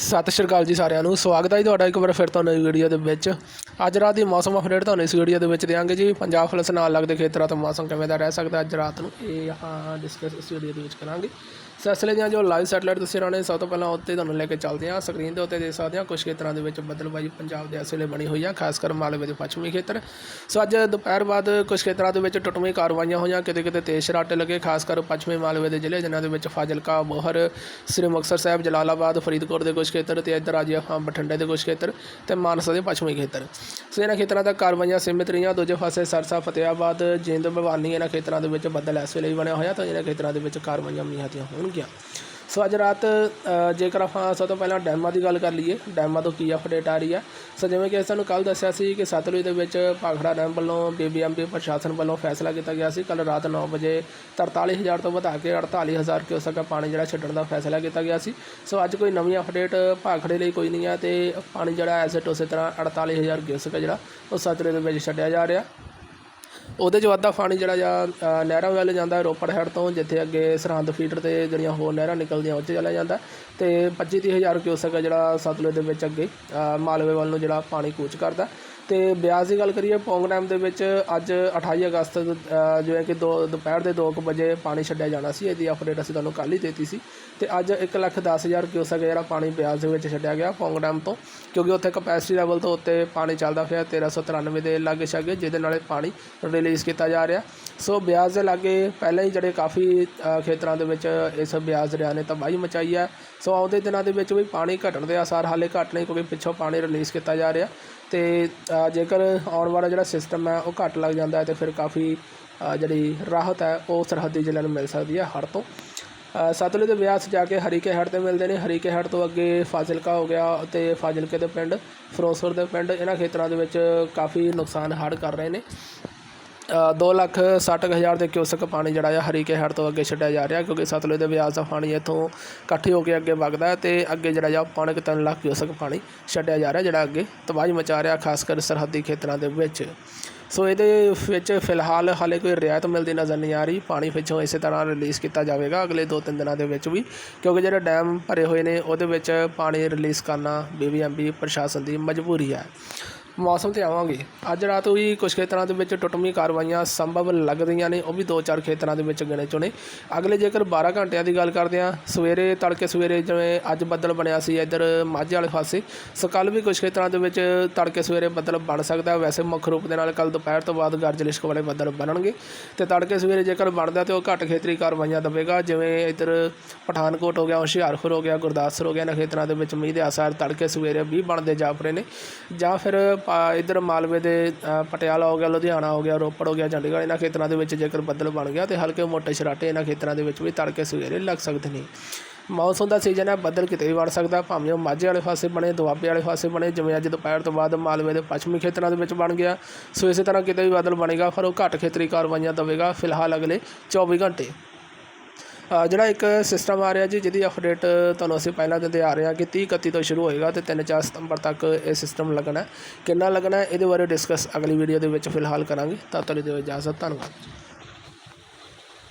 ਸਤਿ ਸ਼੍ਰੀ ਅਕਾਲ ਜੀ ਸਾਰਿਆਂ ਨੂੰ। ਸਵਾਗਤ ਹੈ ਜੀ ਤੁਹਾਡਾ ਇੱਕ ਵਾਰ ਫਿਰ ਤੋਂ ਨਵੀਂ ਵੀਡੀਓ ਦੇ ਵਿੱਚ। ਅੱਜ ਰਾਤ ਦੀ ਮੌਸਮ ਅਪਡੇਟ ਤੁਹਾਨੂੰ ਇਸ ਵੀਡੀਓ ਦੇ ਵਿੱਚ ਦਿਆਂਗੇ ਜੀ। ਪੰਜਾਬ ਫਲਸ ਨਾਲ ਲੱਗਦੇ ਖੇਤਰਾਂ ਤੋਂ ਮੌਸਮ ਕਿਵੇਂ ਦਾ ਰਹਿ ਸਕਦਾ? ਅੱਜ ਰਾਤ ਨੂੰ ਇਹ ਹਾਂ ਡਿਸਕਸ ਇਸ ਵੀਡੀਓ ਦੇ ਵਿੱਚ ਕਰਾਂਗੇ। ਸਿਲਸਿਲੇ ਦੀਆਂ ਜੋ ਲਾਈਵ ਸੈਟਲਾਈਟ ਤੁਸੀਂ ਰਹੇ ਸਭ ਤੋਂ ਪਹਿਲਾਂ ਉੱਤੇ ਤੁਹਾਨੂੰ ਲੈ ਕੇ ਚੱਲਦੇ ਹਾਂ ਸਕਰੀਨ ਦੇ ਉੱਤੇ ਦੇਖ ਸਕਦੇ ਹਾਂ ਕੁਝ ਖੇਤਰਾਂ ਦੇ ਵਿੱਚ ਬੱਦਲਬਾਈ ਪੰਜਾਬ ਦੇ ਇਸ ਵੇਲੇ ਬਣੀ ਹੋਈ ਆ, ਖਾਸ ਕਰ ਮਾਲਵੇ ਦੇ ਪੱਛਮੀ ਖੇਤਰ। ਸੋ ਅੱਜ ਦੁਪਹਿਰ ਬਾਅਦ ਕੁਝ ਖੇਤਰਾਂ ਦੇ ਵਿੱਚ ਟੁੱਟਵੀਂ ਕਾਰਵਾਈਆਂ ਹੋਈਆਂ ਕਿਤੇ ਕਿਤੇ ਤੇਜ਼ ਸ਼ਰਾਟੇ ਲੱਗੇ, ਖਾਸ ਕਰ ਪੱਛਮੀ ਮਾਲਵੇ ਦੇ ਜ਼ਿਲ੍ਹੇ, ਜਿਨ੍ਹਾਂ ਦੇ ਵਿੱਚ ਫਾਜ਼ਿਲਕਾ, ਮੋਹਰ, ਸ੍ਰੀ ਮੁਕਤਸਰ ਸਾਹਿਬ, ਜਲਾਲਾਬਾਦ, ਫਰੀਦਕੋਟ ਦੇ ਕੁਝ ਖੇਤਰ ਤੇ ਇੱਧਰ ਆ ਹਾਂ ਬਠਿੰਡੇ ਦੇ ਕੁਝ ਖੇਤਰ ਤੇ ਮਾਨਸਾ ਦੇ ਪੱਛਮੀ ਖੇਤਰ। ਸੋ ਇਹਨਾਂ ਖੇਤਰਾਂ ਤੱਕ ਕਾਰਵਾਈਆਂ ਸੀਮਿਤ ਰਹੀਆਂ, ਦੂਜੇ ਪਾਸੇ ਸਰਸਾ ਫਤਿਆਬਾਦ ਜਿੰਦ, ਭਵਾਨੀ ਇਹਨਾਂ ਖੇਤਰਾਂ ਦੇ ਵਿੱਚ ਬੱਦਲ ਇਸ ਵੇਲੇ ਹੀ ਬਣਿਆ ਹੋਇਆ, ਤਾਂ ਇਹਨਾਂ ਖੇਤਰਾਂ ਦੇ ਵਿੱਚ ਕਾਰਵਾਈਆਂ ਮੀਂਹਾਂ ਦੀਆਂ ਹੋਣਗੀਆਂ ਸੋ ਅੱਜ ਰਾਤ ਜੇਕਰ ਆਪਾਂ ਸਭ ਤੋਂ ਪਹਿਲਾਂ ਡੈਮਾਂ ਦੀ ਗੱਲ ਕਰ ਲਈਏ, ਡੈਮਾਂ ਤੋਂ ਕੀ ਅਪਡੇਟ ਆ ਰਹੀ ਹੈ ਸੋ ਜਿਵੇਂ ਕਿ ਸਾਨੂੰ ਕੱਲ ਦੱਸਿਆ ਸੀ ਕਿ ਸਤਲੁਜ ਦੇ ਵਿੱਚ ਭਾਖੜਾ ਡੈਮ ਵੱਲੋਂ ਬੀਬੀਐਮਬੀ ਪ੍ਰਸ਼ਾਸਨ ਵੱਲੋਂ ਫੈਸਲਾ ਕੀਤਾ ਗਿਆ ਸੀ। ਕੱਲ ਰਾਤ 9 ਵਜੇ 43000 ਤੋਂ ਵਧਾ ਕੇ 48000 ਕਿਊਸਕ ਪਾਣੀ ਜਿਹੜਾ ਛੱਡਣ ਦਾ ਫੈਸਲਾ ਕੀਤਾ ਗਿਆ ਸੀ। ਸੋ ਅੱਜ ਕੋਈ ਨਵੀਂ ਅਪਡੇਟ ਭਾਖੜੇ ਲਈ ਕੋਈ ਨਹੀਂ ਹੈ ਤੇ ਪਾਣੀ ਜਿਹੜਾ ਐਸੇ ਉਸੇ ਤਰ੍ਹਾਂ 48000 ਕਿਊਸੈਕ ਜਿਹੜਾ ਉਹ ਸਤਲੁਜ ਦੇ ਵਿੱਚ ਛੱਡਿਆ ਜਾ ਰਿਹਾ। ਉਹਦੇ 'ਚ ਵੱਧਦਾ ਪਾਣੀ ਜਿਹੜਾ ਆ ਨਹਿਰਾਂ ਵੱਲ ਜਾਂਦਾ ਰੋਪੜ ਹੈਡ ਤੋਂ, ਜਿੱਥੇ ਅੱਗੇ ਸਰਹੰਦ ਫੀਡਰ ਤੇ ਜਿਹੜੀਆਂ ਹੋਰ ਨਹਿਰਾਂ ਨਿਕਲਦੀਆਂ ਉਹ 'ਚ ਚਲਾ ਜਾਂਦਾ ਤੇ 25 ਹਜ਼ਾਰ ਕਿਊਸਕ ਜਿਹੜਾ ਸਤਲੁਜ ਦੇ ਵਿੱਚ ਅੱਗੇ ਮਾਲਵੇ ਵੱਲ ਨੂੰ ਜਿਹੜਾ ਪਾਣੀ ਕੂਚ ਕਰਦਾ ਤੇ ਬਿਆਸ ਦੀ ਗੱਲ ਕਰੀਏ ਪੌਂਗ ਡੈਮ ਦੇ ਵਿੱਚ ਅੱਜ 28 ਅਗਸਤ ਅ, ਜਿਵੇਂ ਕਿ ਦੋ ਦੁਪਹਿਰ ਦੇ 2 ਵਜੇ ਪਾਣੀ ਛੱਡਿਆ ਜਾਣਾ ਸੀ ਇਹਦੀ ਅਪਡੇਟ ਅਸੀਂ ਤੁਹਾਨੂੰ ਕੱਲ੍ਹ ਹੀ ਦਿੱਤੀ ਸੀ। ਤੇ ਅੱਜ 1 ਲੱਖ 10 ਹਜ਼ਾਰ ਕਿਊਸੈਕ ਜਿਹੜਾ ਪਾਣੀ ਬਿਆਸ ਦੇ ਵਿੱਚ ਛੱਡਿਆ ਗਿਆ ਪੌਂਗ ਡੈਮ ਤੋਂ ਕਿਉਂਕਿ ਉੱਥੇ ਕਪੈਸਿਟੀ ਲੈਵਲ ਤੋਂ ਉੱਤੇ ਪਾਣੀ ਚੱਲਦਾ ਪਿਆ 1393 ਦੇ ਲਾਗੇ ਛਾਗੇ ਜਿਹਦੇ ਨਾਲ ਇਹ ਪਾਣੀ ਰਿਲੀਜ਼ ਕੀਤਾ ਜਾ ਰਿਹਾ। ਸੋ ਬਿਆਸ ਦੇ ਲਾਗੇ ਪਹਿਲਾਂ ਹੀ ਜਿਹੜੇ ਕਾਫੀ ਖੇਤਰਾਂ ਦੇ ਵਿੱਚ ਇਸ ਬਿਆਸ ਦਰਿਆ ਨੇ ਤਬਾਹੀ ਮਚਾਈ ਹੈ। ਸੋ ਆਉਂਦੇ ਦਿਨਾਂ ਦੇ ਵਿੱਚ ਵੀ ਪਾਣੀ ਘਟਣ ਦੇ ਆਸਾਰ ਹਾਲੇ ਘੱਟ ਨਹੀਂ ਕਿਉਂਕਿ ਪਿੱਛੋਂ ਪਾਣੀ ਰਿਲੀਜ਼ ਕੀਤਾ ਜਾ ਰਿਹਾ। ਅਤੇ ਜੇਕਰ ਆਉਣ ਵਾਲਾ ਜਿਹੜਾ ਸਿਸਟਮ ਹੈ ਉਹ ਘੱਟ ਲੱਗ ਜਾਂਦਾ ਹੈ ਤੇ ਫਿਰ ਕਾਫੀ ਜਿਹੜੀ ਰਾਹਤ ਹੈ ਉਹ ਸਰਹੱਦੀ ਜ਼ਿਲ੍ਹਿਆਂ ਨੂੰ ਮਿਲ ਸਕਦੀ ਹੈ ਹੜ੍ਹ ਤੋਂ। ਸਤਲੁਜ ਦੇ ਬਿਆਸ ਜਾ ਕੇ ਹਰੀਕੇ ਹੈਡ ਤੇ ਮਿਲਦੇ ਨੇ। ਹਰੀਕੇ ਹੈਡ ਤੋਂ ਅੱਗੇ ਫਾਜ਼ਿਲਕਾ ਹੋ ਗਿਆ ਤੇ ਫਾਜ਼ਿਲਕੇ ਦੇ ਪਿੰਡ, ਫਿਰੋਜ਼ਪੁਰ ਦੇ ਪਿੰਡ, ਇਹਨਾਂ ਖੇਤਰਾਂ ਦੇ ਵਿੱਚ ਕਾਫੀ ਨੁਕਸਾਨ ਹੜ੍ਹ ਕਰ ਰਹੇ ਨੇ। ਦੋ ਲੱਖ ਸੱਠ ਕੁ ਹਜ਼ਾਰ ਦੇ ਕਿਊਸਕ ਪਾਣੀ ਜਿਹੜਾ ਆ ਹਰੀਕੇ ਹੈਡ ਤੋਂ ਅੱਗੇ ਛੱਡਿਆ ਜਾ ਰਿਹਾ, ਕਿਉਂਕਿ ਸਤਲੁਜ ਦੇ ਬਿਆਸ ਦਾ ਪਾਣੀ ਇੱਥੋਂ ਇਕੱਠੇ ਹੋ ਕੇ ਅੱਗੇ ਵਗਦਾ ਹੈ ਤੇ ਅੱਗੇ ਜਿਹੜਾ ਆ ਪੌਣੇ ਕੁ ਤਿੰਨ ਲੱਖ ਕਿਊਸਕ ਪਾਣੀ ਛੱਡਿਆ ਜਾ ਰਿਹਾ, ਜਿਹੜਾ ਅੱਗੇ ਤਬਾਹੀ ਮਚਾ ਰਿਹਾ, ਖਾਸ ਕਰ ਸਰਹੱਦੀ ਖੇਤਰਾਂ ਦੇ ਵਿੱਚ। ਸੋ ਇਹਦੇ ਵਿੱਚ ਫਿਲਹਾਲ ਹਾਲੇ ਕੋਈ ਰਿਆਇਤ ਮਿਲਦੀ ਨਜ਼ਰ ਨਹੀਂ ਆ ਰਹੀ, ਪਾਣੀ ਪਿੱਛੋਂ ਇਸੇ ਤਰ੍ਹਾਂ ਰਿਲੀਜ਼ ਕੀਤਾ ਜਾਵੇਗਾ ਅਗਲੇ 2-3 ਦਿਨਾਂ ਦੇ ਵਿੱਚ ਵੀ, ਕਿਉਂਕਿ ਜਿਹੜੇ ਡੈਮ ਭਰੇ ਹੋਏ ਨੇ, ਉਹਦੇ ਵਿੱਚ ਪਾਣੀ ਰਿਲੀਜ਼ ਕਰਨਾ ਬੀਬੀਐਮਬੀ ਪ੍ਰਸ਼ਾਸਨ ਦੀ ਮਜਬੂਰੀ ਹੈ। ਮੌਸਮ ਤੇ ਆਵਾਂਗੇ। ਅੱਜ ਰਾਤ ਵੀ ਕੁਝ ਖੇਤਰਾਂ ਦੇ ਵਿੱਚ ਟੁੱਟਵੀਂ ਕਾਰਵਾਈਆਂ ਸੰਭਵ ਲੱਗ ਰਹੀਆਂ ਨੇ, ਉਹ ਵੀ ਦੋ ਚਾਰ ਖੇਤਰਾਂ ਦੇ ਵਿੱਚ ਗਿਣੇ ਚੁਣੇ। ਅਗਲੇ ਜੇਕਰ 12 ਘੰਟਿਆਂ ਦੀ ਗੱਲ ਕਰਦੇ ਹਾਂ, ਸਵੇਰੇ ਤੜਕੇ ਸਵੇਰੇ ਜਿਵੇਂ ਅੱਜ ਬੱਦਲ ਬਣਿਆ ਸੀ, ਇੱਧਰ ਮਾਝੇ ਵਾਲੇ ਪਾਸੇ, ਸੋ ਕੱਲ ਵੀ ਕੁਝ ਖੇਤਰਾਂ ਦੇ ਵਿੱਚ ਤੜਕੇ ਸਵੇਰੇ ਬੱਦਲ ਬਣ ਸਕਦਾ। ਵੈਸੇ ਮੁੱਖ ਰੂਪ ਦੇ ਨਾਲ ਕੱਲ ਦੁਪਹਿਰ ਤੋਂ ਬਾਅਦ ਗਰਜ ਲਿਸ਼ਕ ਵਾਲੇ ਬੱਦਲ ਬਣਨਗੇ। ਤੇ ਤੜਕੇ ਸਵੇਰੇ ਜੇਕਰ ਬਣਦਾ ਤੇ ਉਹ ਘੱਟ ਖੇਤਰੀ ਕਾਰਵਾਈਆਂ ਦੇਵੇਗਾ, ਜਿਵੇਂ ਇੱਧਰ ਪਠਾਨਕੋਟ ਹੋ ਗਿਆ, ਹੁਸ਼ਿਆਰਪੁਰ ਹੋ ਗਿਆ, ਗੁਰਦਾਸਪੁਰ ਹੋ ਗਿਆ, ਇਹਨਾਂ ਖੇਤਰਾਂ ਦੇ ਵਿੱਚ ਮੀਂਹ ਦੇ ਆਸਾਰ ਤੜਕੇ ਸਵੇਰੇ ਵੀ ਬਣਦੇ ਜਾ ਜਾਪਰੇ ਨੇ। ਜਾਂ ਫਿਰ ਇੱਧਰ ਮਾਲਵੇ ਦੇ ਪਟਿਆਲਾ ਹੋ ਗਿਆ, ਲੁਧਿਆਣਾ ਹੋ ਗਿਆ, ਰੋਪੜ ਹੋ ਗਿਆ, ਚੰਡੀਗੜ੍ਹ, ਇਹਨਾਂ ਖੇਤਰਾਂ ਦੇ ਵਿੱਚ ਜੇਕਰ ਬੱਦਲ ਬਣ ਗਿਆ ਤੇ ਹਲਕੇ ਮੋਟੇ ਛਰਾਟੇ ਇਹਨਾਂ ਖੇਤਰਾਂ ਦੇ ਵਿੱਚ ਵੀ ਤੜਕੇ ਸਵੇਰੇ ਲੱਗ ਸਕਦੇ ਨੇ। ਮੌਨਸੂਨ ਦਾ ਸੀਜ਼ਨ ਹੈ, ਬੱਦਲ ਕਿਤੇ ਵੀ ਬਣ ਸਕਦਾ, ਭਾਵੇਂ ਉਹ ਮਾਝੇ ਵਾਲੇ ਪਾਸੇ ਬਣੇ, ਦੁਆਬੇ ਵਾਲੇ ਪਾਸੇ ਬਣੇ, ਜਿਵੇਂ ਅੱਜ ਦੁਪਹਿਰ ਤੋਂ ਬਾਅਦ ਮਾਲਵੇ ਦੇ ਪੱਛਮੀ ਖੇਤਰਾਂ ਦੇ ਵਿੱਚ ਬਣ ਗਿਆ। ਸੋ ਇਸੇ ਤਰ੍ਹਾਂ ਕਿਤੇ ਵੀ ਬੱਦਲ ਬਣੇਗਾ, ਪਰ ਉਹ ਘੱਟ ਖੇਤਰੀ ਕਾਰਵਾਈਆਂ ਦੇਵੇਗਾ। ਫਿਲਹਾਲ ਅਗਲੇ 24 ਘੰਟੇ ਜਿਹੜਾ ਇੱਕ ਸਿਸਟਮ ਆ ਰਿਹਾ ਜੀ, ਜਿਹਦੀ ਅਪਡੇਟ ਤੁਹਾਨੂੰ ਅਸੀਂ ਪਹਿਲਾਂ ਦਿੰਦੇ ਆ ਰਹੇ ਹਾਂ ਕਿ 30 31 ਤੋਂ ਸ਼ੁਰੂ ਹੋਏਗਾ ਤੇ 3-4 ਸਤੰਬਰ ਤੱਕ ਇਹ ਸਿਸਟਮ ਲੱਗਣਾ ਕਿੰਨਾ ਲੱਗਣਾ ਇਹਦੇ ਬਾਰੇ ਡਿਸਕਸ ਅਗਲੀ ਵੀਡੀਓ ਦੇ ਵਿੱਚ ਫਿਲਹਾਲ ਕਰਾਂਗੇ। ਤਾਂ ਤੁਹਾਨੂੰ ਦਿਓ ਇਜਾਜ਼ਤ, ਧੰਨਵਾਦ।